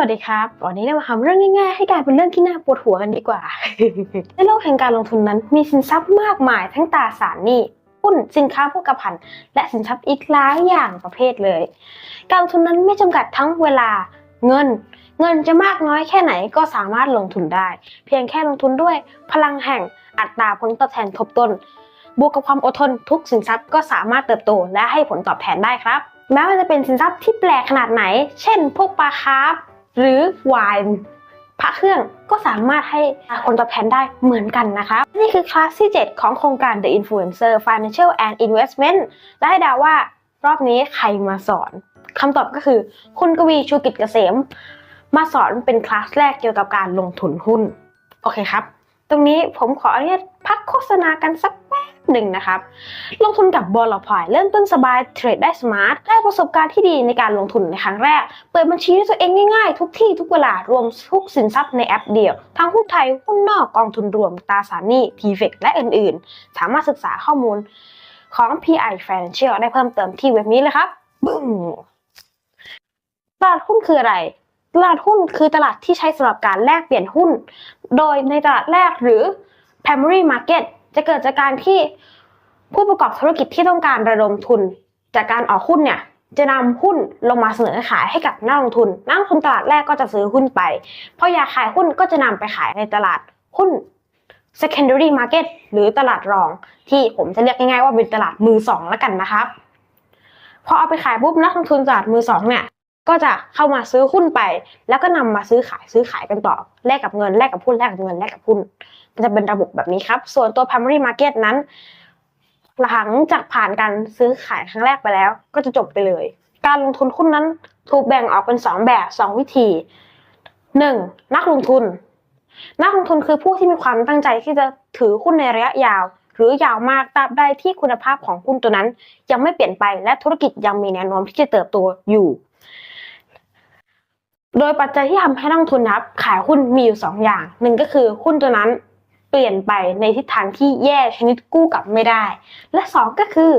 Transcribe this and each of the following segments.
วัสดีครับ วันนี้เรามาทำเรื่องง่ายๆ ให้กลายเป็นเรื่องที่น่าปวดหัวกันดีกว่า ในโลกแห่งการลงทุนนั้น มีสินทรัพย์มากมาย ทั้งตราสารหนี้หุ้นสินค้าโภคภัณฑ์และสินทรัพย์อีกหลายอย่างประเภทเลย การลงทุนนั้นไม่จำกัดทั้งเวลาเงิน เงินจะมากน้อยแค่ไหนก็สามารถลงทุนได้ เพียงแค่ลงทุนด้วย พลังแห่งอัตราผลตอบแทนทบต้น บวกกับความอดทนทุกสินทรัพย์ก็สามารถเติบโตและให้ผลตอบแทนได้ครับแม้ว่าจะเป็นสินทรัพย์ที่แปลกขนาดไหน เช่น พวกปลาคาร์ฟ หรือวน์พระเครื่องก็สามารถให้ผลตอบแทนได้เหมือนกันนะคะ นี่คือคลาสที่ 7 ของโครงการ The Influencer Financial and Investment และให้ดาว่ารอบนี้ใครมาสอนคำตอบก็คือ คุณกวีชูกิจเกษม มาสอนเป็นคลาสแรกเกี่ยวกับการลงทุนหุ้น โอเคครับ ตรงนี้ผมขออนุญาตพักโฆษณากันสัก หนึ่งนะครับ ลงทุนกับบอลพอยเริ่มต้นสบายเทรดได้สมาร์ทได้ประสบการณ์ที่ดีในการลงทุนในครั้งแรก เปิดบัญชีด้วยตัวเองง่ายๆ ทุกที่ทุกเวลารวมทุกสินทรัพย์ในแอปเดียว ทั้งหุ้นไทยหุ้นนอกกองทุนรวมตราสารหนี้ทีเฟกและอื่นๆ สามารถศึกษาข้อมูลของ PI Financial ได้เพิ่มเติมที่เว็บนี้เลยครับบึ้มตลาดหุ้นคืออะไรตลาดหุ้นคือตลาดที่ใช้สำหรับการแลกเปลี่ยนหุ้น โดยในตลาดแรกหรือ primary market จะเกิดจากการที่ผู้ประกอบธุรกิจที่ต้องการระดมทุน จากการออกหุ้นเนี่ยจะนำหุ้นลงมาเสนอขายให้กับนักลงทุน นักลงทุนตลาดแรกก็จะซื้อหุ้นไปพออยากขายหุ้นก็จะนำไปขายในตลาดหุ้น secondary market หรือตลาดรอง ที่ผมจะเรียกง่ายๆว่าเป็นตลาดมือสองแล้วกันนะครับ พอเอาไปขายปุ๊บนักลงทุนตลาดมือสองเนี่ย ก็จะเข้ามาซื้อหุ้นไป แล้วก็นำมาซื้อขายซื้อขายกันต่อแลกกับเงินแลกกับหุ้นแลกกับเงินแลกกับหุ้นมันจะเป็นระบบแบบนี้ครับ ส่วนตัว primary market นั้น หลังจากผ่านการซื้อขายครั้งแรกไปแล้ว ก็จะจบไปเลย การลงทุนหุ้นนั้นถูกแบ่งออกเป็น 2 แบบ 2 วิธี 1. นักลงทุน นักลงทุนคือผู้ที่มีความตั้งใจที่จะถือหุ้นในระยะยาว หรือยาวมากตราบใดที่คุณภาพของหุ้นตัวนั้น ยังไม่เปลี่ยนไปและธุรกิจยังมีแนวโน้มที่จะเติบโตอยู่ โดยปัจจัยที่ทำให้นักทุนนะครับขายหุ้นมีอยู่ 2 อย่างหนึ่งก็คือหุ้นตัวนั้นเปลี่ยนไปในทิศทางที่แย่ชนิดกู้กลับไม่ได้ และสองก็คือ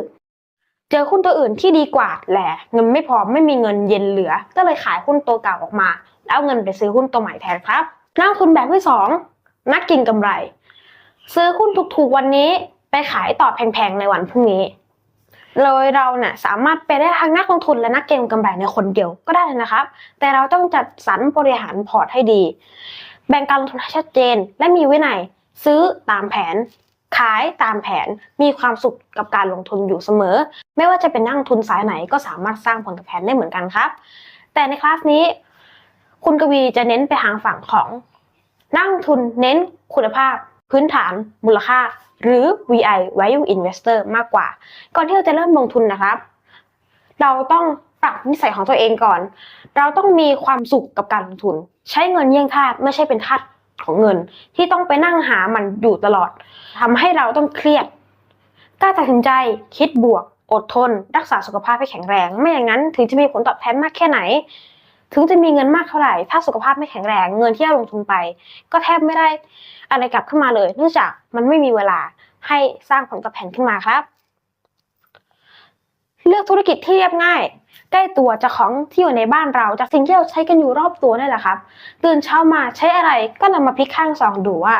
เจอหุ้นตัวอื่นที่ดีกว่าแหละเงินไม่พอไม่มีเงินเย็นเหลือ ก็เลยขายหุ้นตัวเก่าออกมา แล้วเอาเงินไปซื้อหุ้นตัวใหม่แทนครับนักทุนแบบที่สองนักกินกำไร ซื้อหุ้นถูกๆวันนี้ไปขายต่อแพงๆในวันพรุ่งนี้ โดยเราเนี่ยสามารถไปได้ทั้งนักลงทุนและนักเก็งกำไรในคนเดียวก็ได้เลยนะครับ แต่เราต้องจัดสรรบริหารพอร์ตให้ดี แบ่งการลงทุนให้ชัดเจน และมีวินัยซื้อตามแผน ขายตามแผนมีความสุขกับการลงทุนอยู่เสมอ ไม่ว่าจะเป็นนักลงทุนสายไหนก็สามารถสร้างผลตอบแทนได้เหมือนกันครับ แต่ในคลาสนี้ คุณกวีจะเน้นไปทางฝั่งของ นักลงทุนเน้นคุณภาพ พื้นฐานมูลค่า หรือ VI Value Investor มากกว่า ก่อนที่เราจะเริ่มลงทุนนะครับ เราต้องปรับนิสัยของตัวเองก่อน เราต้องมีความสุขกับการลงทุน ใช้เงินเยี่ยงทาสไม่ใช่เป็นทาสของเงิน ที่ต้องไปนั่งหามันอยู่ตลอดทำให้เราต้องเครียดกล้าตัดสินใจคิดบวก อดทน รักษาสุขภาพให้แข็งแรง ไม่อย่างนั้นถึงจะมีผลตอบแทนมากแค่ไหน ถึงจะมีเงินมากเท่าไหร่ ถ้าสุขภาพไม่แข็งแรงเงินที่เราลงทุนไป ก็แทบไม่ได้อะไรกลับขึ้นมาเลย เนื่องจากมันไม่มีเวลาให้สร้างผลตอบแทนขึ้นมาครับ เลือกธุรกิจที่เรียบง่ายใกล้ตัวจากของที่อยู่ในบ้านเรา จากสิ่งที่เราใช้กันอยู่รอบตัวนี่แหละครับตื่นเช้ามาใช้อะไรก็นำมาพลิกข้างซองดูว่า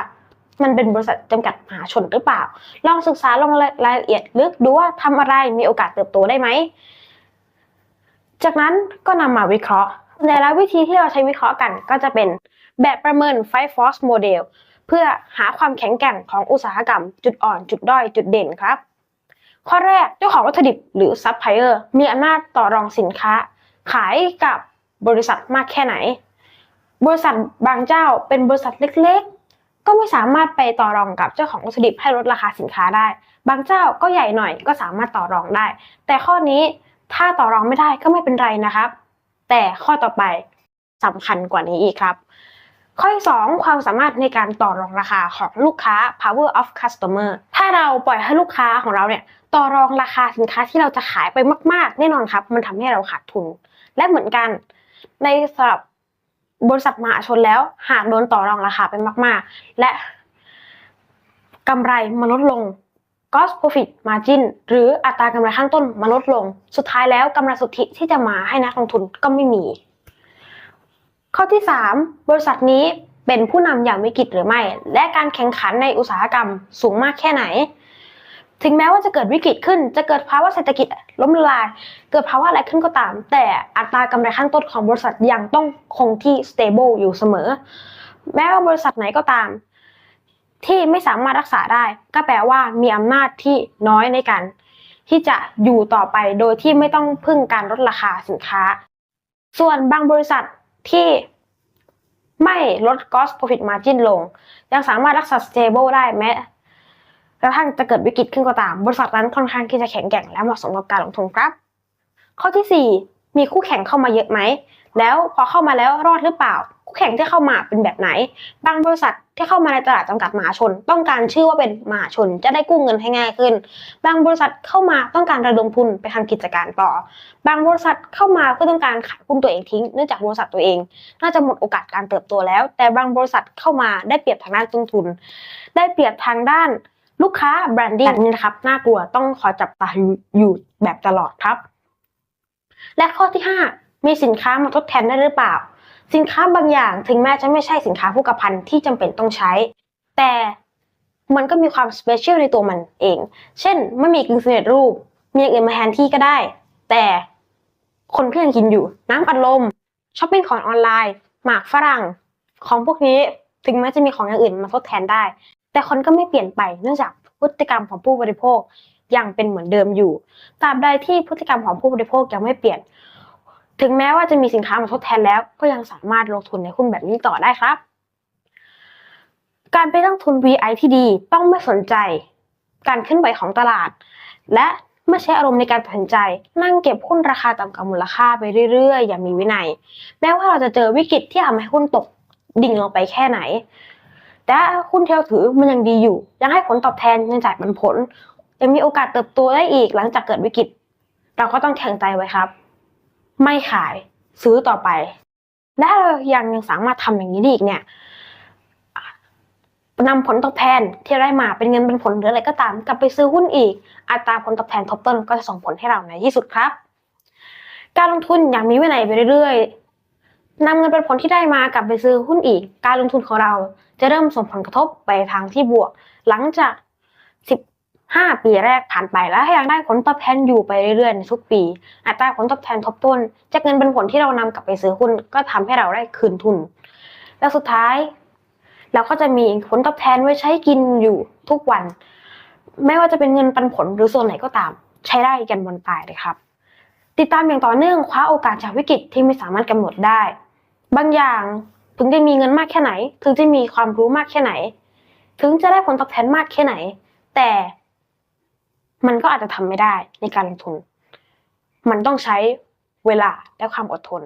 มันเป็นบริษัทจำกัดมหาชนหรือเปล่า ลองศึกษาลงรายละเอียดลึกดูว่าทำอะไรมีโอกาสเติบโตได้ไหม จากนั้นก็นำมาวิเคราะห์ ในละวิธีที่เราใช้วิเคราะห์กันก็จะเป็นแบบประเมิน Five Force Model เพื่อหาความแข็งแกร่งของอุตสาหกรรม จุดอ่อน จุดด้อย จุดเด่นครับ ข้อแรกเจ้าของวัตถุดิบหรือซัพพลายเออร์มีอำนาจต่อรองสินค้า ขายกับบริษัทมากแค่ไหน บริษัทบางเจ้าเป็นบริษัทเล็กๆ ก็ไม่สามารถไปต่อรองกับเจ้าของวัตถุดิบให้ลดราคาสินค้าได้ บางเจ้าก็ใหญ่หน่อยก็สามารถต่อรองได้ แต่ข้อนี้ถ้าต่อรองไม่ได้ก็ไม่เป็นไรนะครับ แต่ข้อต่อไปสำคัญกว่านี้อีกครับ ข้อที่สองความสามารถในการต่อรองราคาของลูกค้า power of customer ถ้าเราปล่อยให้ลูกค้าของเราเนี่ยต่อรองราคาสินค้าที่เราจะขายไปมาก ๆ แน่นอนครับ มันทำให้เราขาดทุน และเหมือนกัน ในสำหรับบริษัทมหาชนแล้ว หากโดนต่อรองราคาไปมาก ๆ และกำไรมันลดลง gross profit margin หรืออัตรากำไรขั้นต้นมันลดลง สุดท้ายแล้วกำไรสุทธิที่จะมาให้นักลงทุนก็ไม่มี ข้อที่ 3 บริษัทนี้เป็นผู้นำอย่างวิกฤตหรือไม่ และการแข่งขันในอุตสาหกรรมสูงมากแค่ไหน ถึงแม้ว่าจะเกิดวิกฤตขึ้น จะเกิดภาวะเศรษฐกิจล้มละลาย เกิดภาวะอะไรขึ้นก็ตาม แต่อัตรากำไรขั้นต้นของบริษัทยังต้องคงที่ stable อยู่เสมอ แม้ว่าบริษัทไหนก็ตาม ที่ไม่สามารถรักษาได้ ก็แปลว่ามีอำนาจที่น้อยในการที่จะอยู่ต่อไปโดยที่ไม่ต้องพึ่งการลดราคาสินค้า ส่วนบางบริษัทที่ไม่ลด cost profit margin ลง ยังสามารถรักษา stable ได้แม้กระทั่งจะเกิดวิกฤตขึ้นก็ตาม บริษัทนั้นค่อนข้างที่จะแข็งแกร่งและเหมาะสมกับการลงทุนครับ ข้อที่ 4 มีคู่แข่งเข้ามาเยอะไหม แล้วพอเข้ามาแล้วรอดหรือเปล่า คู่แข่งที่เข้ามาเป็นแบบไหน บางบริษัทที่เข้ามาในตลาดจำกัดมหาชน ต้องการชื่อว่าเป็นมหาชนจะได้กู้เงินให้ง่ายขึ้น บางบริษัทเข้ามาต้องการระดมทุนไปทำกิจการต่อ บางบริษัทเข้ามาเพื่อต้องการขายหุ้นตัวเองทิ้งเนื่องจากบริษัทตัวเอง น่าจะหมดโอกาสการเติบโตแล้ว แต่บางบริษัทเข้ามาได้เปรียบทางด้านต้นทุน ได้เปรียบทางด้านลูกค้าแบรนดิ้งนี่นะครับน่ากลัวต้องคอยจับตาอยู่แบบตลอดครับ และข้อที่ 5 มีสินค้ามาทดแทนได้หรือเปล่า สินค้าบางอย่างถึงแม้จะไม่ใช่สินค้าผู้กพันที่จำเป็นต้องใช้ แต่มันก็มีความสเปเชียลในตัวมันเอง เช่นไม่มีกึ่งสำเร็จรูป มีอย่างอื่นมาแทนที่ก็ได้ แต่คนก็ยังกินอยู่ น้ำอัดลมช้อปปิ้งของออนไลน์ หมากฝรั่ง ของพวกนี้ถึงแม้จะมีของอย่างอื่นมาทดแทนได้ แต่คนก็ไม่เปลี่ยนไปเนื่องจากพฤติกรรมของผู้บริโภคยังเป็นเหมือนเดิมอยู่ ตราบใดที่พฤติกรรมของผู้บริโภคยังไม่เปลี่ยน ถึงแม้ว่าจะมีสินค้ามาทดแทนแล้ว ก็ยังสามารถลงทุนในหุ้นแบบนี้ต่อได้ครับ การไปลงทุน VI ที่ดีต้องไม่สนใจ การเคลื่อนไหวของตลาด และไม่ใช้อารมณ์ในการตัดสินใจ นั่งเก็บหุ้นราคาต่ำกว่ามูลค่าไปเรื่อยๆ อย่างมีวินัย แม้ว่าเราจะเจอวิกฤตที่ทำให้หุ้นตกดิ่งลงไปแค่ไหน แต่หุ้นที่เราถือมันยังดีอยู่ ยังให้ผลตอบแทนยังจ่ายผลยังมีโอกาสเติบโตได้อีกหลังจากเกิดวิกฤต เราก็ต้องแข็งใจไว้ครับ ไม่ขายซื้อต่อไป และเรายังยังสามารถทำอย่างนี้ได้อีกเนี่ยนำผลตอบแทนที่ได้มาเป็นเงินเป็นผลหรืออะไรก็ตาม กลับไปซื้อหุ้นอีก อัตราผลตอบแทนทบต้นก็จะส่งผลให้เราในที่สุดครับ การลงทุนอย่างมีวินัยไปเรื่อยๆนำเงินเป็นผลที่ได้มากลับไปซื้อหุ้นอีก การลงทุนของเราจะเริ่มส่งผลกระทบไปทางที่บวก หลังจาก 5 ปีแรกผ่านไปแล้วยังได้ผลตอบแทนอยู่ไปเรื่อยๆในทุกปี อัตราผลตอบแทนทบต้น จากเงินเป็นผลที่เรานำกลับไปซื้อหุ้นก็ทำให้เราได้คืนทุน แล้วสุดท้าย เราก็จะมีผลตอบแทนไว้ใช้กินอยู่ทุกวัน ไม่ว่าจะเป็นเงินปันผลหรือส่วนไหนก็ตาม ใช้ได้กันบนตายเลยครับ ติดตามอย่างต่อเนื่องคว้าโอกาสจากวิกฤตที่ไม่สามารถกำหนดได้ บางอย่างถึงจะมีเงินมากแค่ไหน ถึงจะมีความรู้มากแค่ไหน ถึงจะได้ผลตอบแทนมากแค่ไหน แต่ มันก็อาจจะทำไม่ได้ในการลงทุน มันต้องใช้เวลาและความอดทน